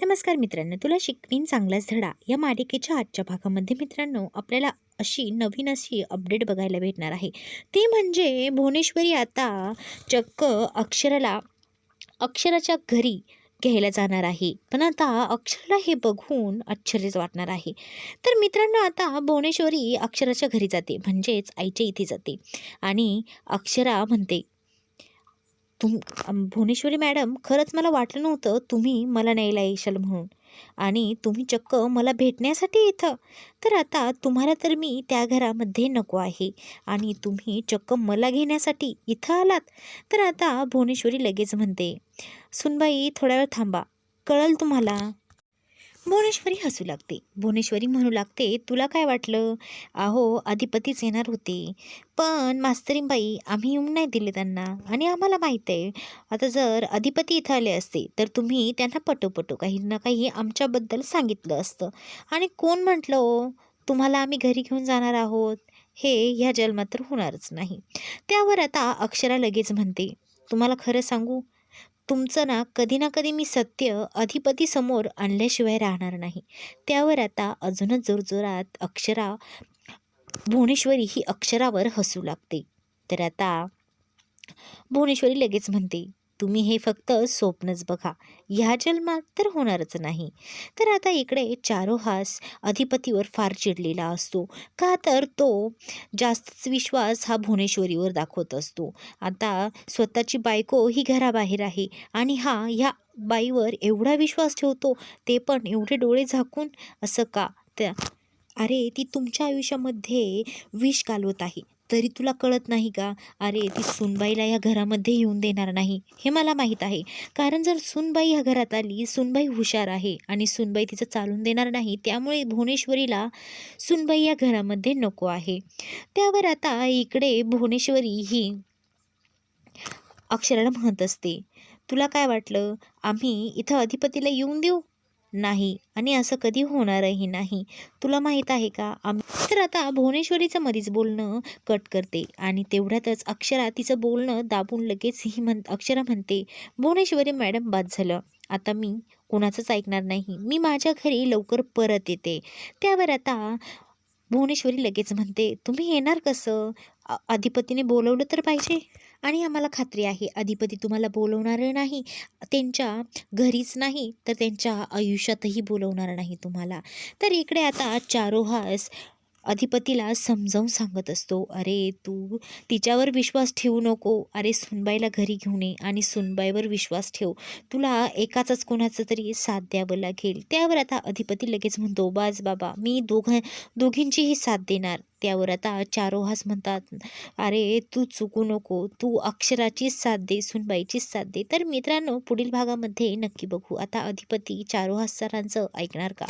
नमस्कार मित्रांनो तुला शिकवीन चांगलाच धडा. या मालिकेच्या आजच्या भागामध्ये मित्रांनो आपल्याला अशी नवीन अशी अपडेट बघायला भेटणार आहे. ती म्हणजे भुवनेश्वरी आता चक्क अक्षराला अक्षराच्या घरी घ्यायला जाणार आहे. पण आता अक्षराला हे बघून आश्चर्यच वाटणार आहे. तर मित्रांनो आता भुवनेश्वरी अक्षराच्या घरी जाते म्हणजेच आईच्या इथे जाते. आणि अक्षरा म्हणते तुम भुवनेश्वरी मॅडम खरंच मला वाटलं नव्हतं तुम्ही मला न्यायला येशाल म्हणून. आणि तुम्ही चक्क मला भेटण्यासाठी इथं. तर आता तुम्हाला तर मी त्या घरामध्ये नको आहे. आणि तुम्ही चक्क मला घेण्यासाठी इथं आलात. तर आता भुवनेश्वरी लगेच म्हणते सुनबाई थोड्या वेळ थांबा. कळल तुम्हाला? भुवनेश्वरी हसू लागते. भुवनेश्वरी म्हणू लागते तुला काय वाटलं? अहो अधिपतीच येणार होते. पण मास्तरीबाई आम्ही येऊन नाही दिले त्यांना. आणि आम्हाला माहीत आहे आता जर अधिपती इथं आले असते तर तुम्ही त्यांना पटोपटो काही ना काही आमच्याबद्दल सांगितलं असतं. आणि कोण म्हटलं हो? तुम्हाला आम्ही घरी घेऊन जाणार आहोत. हे ह्या जन्मात तर होणारच नाही. त्यावर आता अक्षरा लगेच म्हणते तुम्हाला खरं सांगू तुमचं ना कधी ना कधी मी सत्य अधिपतीसमोर आणल्याशिवाय राहणार नाही. त्यावर आता अजूनच जोरजोरात अक्षरा भुवनेश्वरी ही अक्षरावर हसू लागते. तर आता भुवनेश्वरी लगेच म्हणते तुम्ही हे फक्त स्वप्नच बघा. ह्या जन्मात तर होणारच नाही. तर आता इकडे चारोहास अधिपतीवर फार चिडलेला असतो. का तर तो जास्तच विश्वास हा भुवनेश्वरीवर दाखवत असतो. आता स्वतःची बायको ही घराबाहेर आहे आणि हा ह्या बाईवर एवढा विश्वास ठेवतो ते पण एवढे डोळे झाकून असं का? त्या अरे ती तुमच्या आयुष्यामध्ये विष घालवत आहे. तरी तुला कळत नाही का? अरे ती सुनबाईला या घरामध्ये येऊन देणार नाही हे मला माहीत आहे. कारण जर सुनबाई ह्या घरात आली सुनबाई हुशार आहे आणि सुनबाई तिचं चालून देणार नाही त्यामुळे भुवनेश्वरीला सुनबाई या घरामध्ये नको आहे. त्यावर आता इकडे भुवनेश्वरी ही अक्षराला म्हणत असते. तुला काय वाटलं? आम्ही इथं अधिपतीला येऊन देऊ? नाही आणि असं कधी होणारही नाही. तुला माहीत आहे का? आम तर आता भुवनेश्वरीचं मधीच बोलणं कट करते आणि तेवढ्यातच अक्षरा तिचं बोलणं दाबून लगेच ही म्हण अक्षरा म्हणते भुवनेश्वरी मॅडम बाद झालं. आता मी कोणाचंच ऐकणार नाही. मी माझ्या घरी लवकर परत येते. त्यावर आता भुवनेश्वरी लगेच म्हणते तुम्ही येणार कसं? अधिपतीने बोलवलं तर पाहिजे. आणि आम्हाला खात्री आहे अधिपती तुम्हाला बोलवणार नाही त्यांच्या घरीच नाही तर त्यांच्या आयुष्यातही बोलवणार नाही तुम्हाला. तर इकडे आता चारोहास अधिपतीला समजावून सांगत असतो अरे तू तिच्यावर विश्वास ठेवू नको. अरे सुनबाईला घरी घेऊन ये आणि सुनबाईवर विश्वास ठेव. तुला एकाचाच कोणाचं तरी साथ द्यावं लागेल. त्यावर आता अधिपती लगेच म्हणतो बाज बाबा मी दोघं दोघींचीही साथ देणार. त्यावर आता चारोहास म्हणतात अरे तू चुकू नको. तू अक्षराचीच साथ दे सुनबाईचीच साथ दे. तर मित्रांनो पुढील भागामध्ये नक्की बघू. आता अधिपती चारोहास सरांचं ऐकणार का?